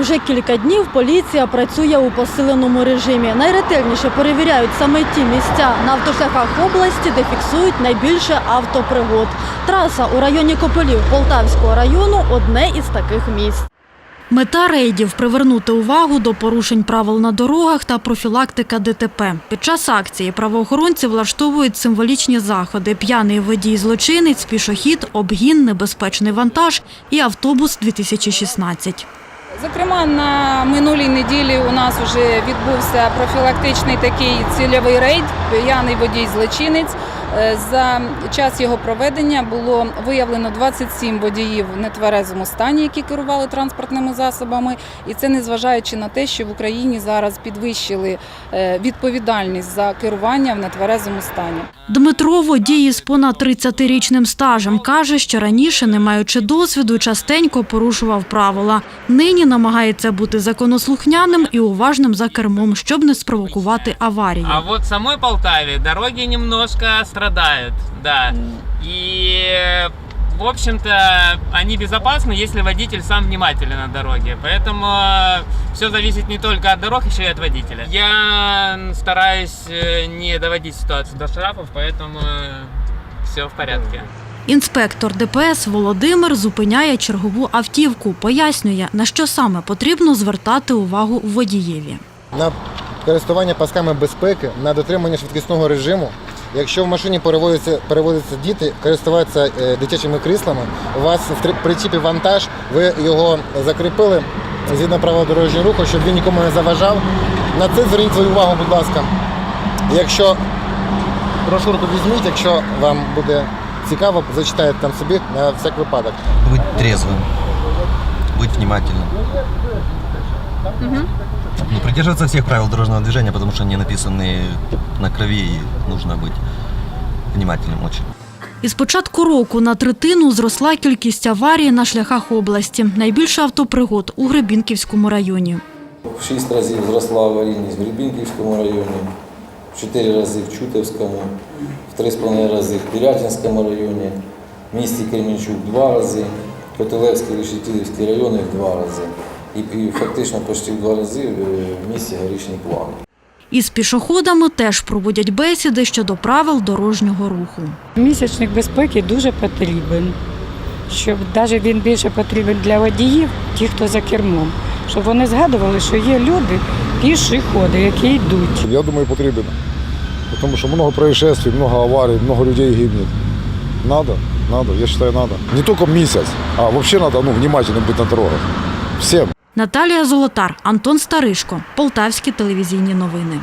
Уже кілька днів поліція працює у посиленому режимі. Найретельніше перевіряють саме ті місця на автошляхах області, де фіксують найбільше автопригод. Траса у районі Кополів Полтавського району одне із таких місць. Мета рейдів привернути увагу до порушень правил на дорогах та профілактика ДТП. Під час акції правоохоронці влаштовують символічні заходи: п'яний водій злочинець, пішохід, обгін, небезпечний вантаж і автобус 2016 Зокрема, на минулій неділі у нас вже відбувся профілактичний такий цільовий рейд п'яний водій злочинець. Е, За час його проведення було виявлено 27 водіїв в нетверезому стані, які керували транспортними засобами. І це незважаючи на те, що в Україні зараз підвищили е, відповідальність за керування в нетверезому стані. Дмитро, водій із понад 30-річним стажем, каже, що раніше, не маючи досвіду, частенько порушував правила. Нині намагається бути законослухняним і уважним за кермом, щоб не спровокувати аварії. А вот в самой Полтаве дороги немножко страдают, да. И, в общем-то, они безопасны, если водитель сам внимателен на дороге. Поэтому все зависит не только от дорог, еще и от водителя. Я стараюсь э, не доводить ситуацию до штрафов, поэтому все в порядке. Інспектор ДПС Володимир зупиняє чергову автівку, пояснює, на що саме потрібно звертати увагу водієві. на користування пасками безпеки, на дотримання швидкісного режиму. Якщо в машині перевозяться, перевозяться діти, користуватися е, дитячими кріслами, у вас в три- причіпі вантаж, ви його закріпили згідно правил дорожнього руху, щоб він нікому не заважав. На це зверніть свою увагу, будь ласка. Якщо брошурку візьміть, якщо вам буде цікаво, зачитайте там собі на всяк випадок. Быть трезвым, быть внимательным. Ну, придерживаться всех правил дорожного движения, потому что они написаны на крови и нужно быть внимательным очень. Із початку року на третину зросла кількість аварій на шляхах області. Найбільше автопригод у Гребінківському районі. В 6 разів зросла аварійність в Гребінківському районі, в 4 рази в Чутовському, в 3,5 рази в Пірятинському районі, в місті Кременчук в 2 рази, Котелевський і Решетилівський райони в 2 рази. І, і фактично почти в 2 рази е, в місті Горішній План. Із пішоходами теж проводять бесіди щодо правил дорожнього руху. Місячник безпеки дуже потрібен, щоб навіть він більше потрібен для водіїв, ті, хто за кермом, щоб вони згадували, що є люди, пішоходи, які йдуть. Я думаю, потрібен. Потому что много происшествий, много аварий, много людей гибнет. Надо, надо, я считаю, надо. Не только месяц, а вообще надо ну, внимательно быть на дорогах. Всем. Наталія Золотар, Антон Старишко, Полтавські телевізійні новини.